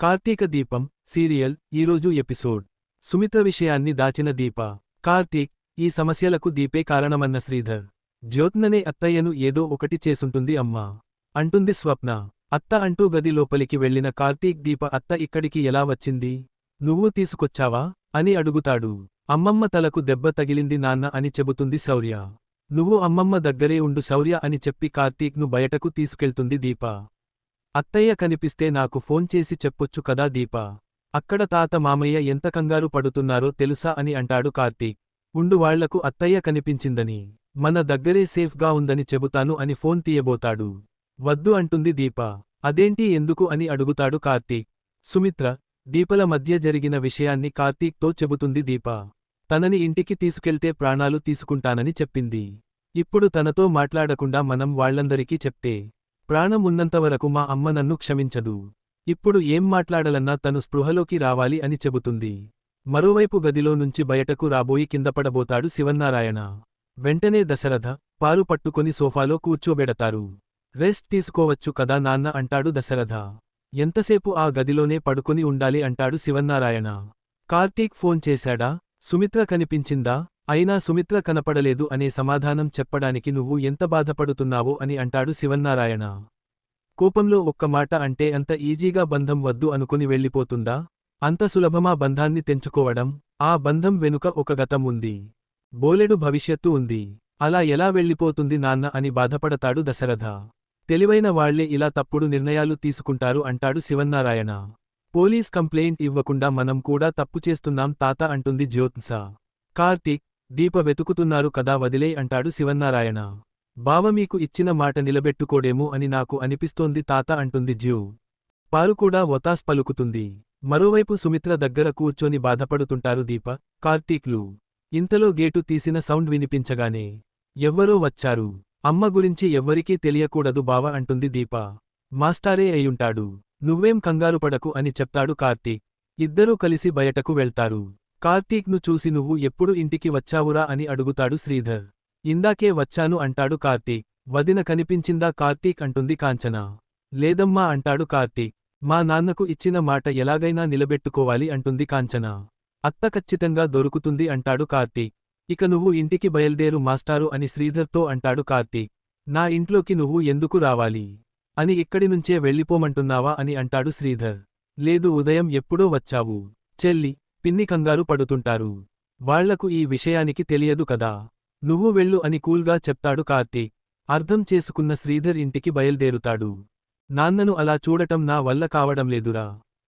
కార్తీక దీపం సీరియల్ ఈరోజు ఎపిసోడ్. సుమిత్ర విషయాన్ని దాచిన దీప. కార్తీక్ ఈ సమస్యలకు దీపే కారణమన్న శ్రీధర్. జ్యోత్ననే అత్తయ్యను ఏదో ఒకటి చేసుంటుంది అమ్మా. అంటుంది స్వప్న. అత్త అంటూ గది లోపలికి వెళ్ళిన కార్తీక్ దీప అత్త ఇక్కడికి ఎలా వచ్చింది? నువ్వు తీసుకొచ్చావా? అని అడుగుతాడు. అమ్మమ్మ తలకు దెబ్బ తగిలింది నాన్న అని చెబుతుంది శౌర్య. నువ్వు అమ్మమ్మ దగ్గరే ఉండు శౌర్య అని చెప్పి కార్తీక్ను బయటకు తీసుకెళ్తుంది దీప. అత్తయ్య కనిపిస్తే నాకు ఫోన్ చేసి చెప్పొచ్చు కదా దీప. అక్కడ తాత మామయ్య ఎంత కంగారు పడుతున్నారో తెలుసా అని అంటాడు కార్తీక్. ఉండు వాళ్ళకు అత్తయ్య కనిపించిందని. మన దగ్గరే సేఫ్గా ఉందని చెబుతాను అని ఫోన్ తీయబోతాడు. వద్దు అంటుంది దీప. అదేంటి ఎందుకు అని అడుగుతాడు కార్తీక్. సుమిత్ర దీపల మధ్య జరిగిన విషయాన్ని కార్తీక్తో చెబుతుంది దీప. తనని ఇంటికి తీసుకెళ్తే ప్రాణాలు తీసుకుంటానని చెప్పింది. ఇప్పుడు తనతో మాట్లాడకుండా మనం వాళ్ళందరికీ చెప్తే. ప్రాణం ఉన్నంతవరకు మా అమ్మ నన్ను క్షమించదు. ఇప్పుడు ఏం మాట్లాడాలన్నా తను స్పృహలోకి రావాలి అని చెబుతుంది. మరోవైపు గదిలో నుంచి బయటకు రాబోయి కిందపడబోతాడు శివన్నారాయణ. వెంటనే దశరథ పాలు పట్టుకొని సోఫాలో కూర్చోబెడతారు. రెస్ట్ తీసుకోవచ్చు కదా నాన్న అంటాడు దశరథ. ఎంతసేపు ఆ గదిలోనే పడుకొని ఉండాలి అంటాడు శివన్నారాయణ. కార్తీక్ ఫోన్ చేశాడా? సుమిత్ర కనిపించిందా? అయినా సుమిత్ర కనపడలేదు అనే సమాధానం చెప్పడానికి నువ్వు ఎంత బాధపడుతున్నావో అని అంటాడు శివన్నారాయణ. కోపంలో ఒక్క మాట అంటే అంత ఈజీగా బంధం వద్దు అనుకుని వెళ్ళిపోతుందా? అంత సులభమా బంధాన్ని తెంచుకోవడం? ఆ బంధం వెనుక ఒక గతం ఉంది. బోలెడు భవిష్యత్తు ఉంది. అలా ఎలా వెళ్ళిపోతుంది నాన్న అని బాధపడతాడు దశరథ. తెలివైన వాళ్ళే ఇలా తప్పుడు నిర్ణయాలు తీసుకుంటారు అంటాడు శివన్నారాయణ. పోలీస్ కంప్లైంట్ ఇవ్వకుండా మనం కూడా తప్పు చేస్తున్నాం తాత అంటుంది జ్యోత్స. కార్తీక్ దీప వెతుకుతున్నారు కదా వదిలే అంటాడు శివన్నారాయణ. బావ మీకు ఇచ్చిన మాట నిలబెట్టుకోడేమో అని నాకు అనిపిస్తోంది తాత అంటుంది జ్యూ పారు కూడా పలుకుతుంది. మరోవైపు సుమిత్ర దగ్గర కూర్చొని బాధపడుతుంటారు దీప కార్తీక్లు. ఇంతలో గేటు తీసిన సౌండ్ వినిపించగానే ఎవ్వరో వచ్చారు. అమ్మ గురించి ఎవ్వరికీ తెలియకూడదు బావ అంటుంది దీప. మాస్టారే అయ్యుంటాడు. నువ్వేం కంగారు పడకు అని చెప్తాడు కార్తీక్. ఇద్దరూ కలిసి బయటకు వెళ్తారు. కార్తీక్ను చూసి నువ్వు ఎప్పుడు ఇంటికి వచ్చావురా అని అడుగుతాడు శ్రీధర్. ఇందాకే వచ్చాను అంటాడు కార్తీక్. వదిన కనిపించిందా కార్తీక్ అంటుంది కాంచన. లేదమ్మా అంటాడు కార్తీక్. మా నాన్నకు ఇచ్చిన మాట ఎలాగైనా నిలబెట్టుకోవాలి అంటుంది కాంచన. అత్త ఖచ్చితంగా దొరుకుతుంది అంటాడు కార్తీక్. ఇక నువ్వు ఇంటికి బయల్దేరు మాస్టారు అని శ్రీధర్తో అంటాడు కార్తీక్. నా ఇంట్లోకి నువ్వు ఎందుకు రావాలి? అని ఇక్కడి నుంచే వెళ్ళిపోమంటున్నావా అని అంటాడు శ్రీధర్. లేదు ఉదయం ఎప్పుడో వచ్చావు. చెల్లి పిన్ని కంగారు పడుతుంటారు. వాళ్ళకు ఈ విషయానికి తెలియదు కదా. నువ్వు వెళ్ళు అని కూల్గా చెప్తాడు కార్తీక్. అర్థం చేసుకున్న శ్రీధర్ ఇంటికి బయల్దేరుతాడు. నాన్నను అలా చూడటం నా వల్ల కావడం లేదురా.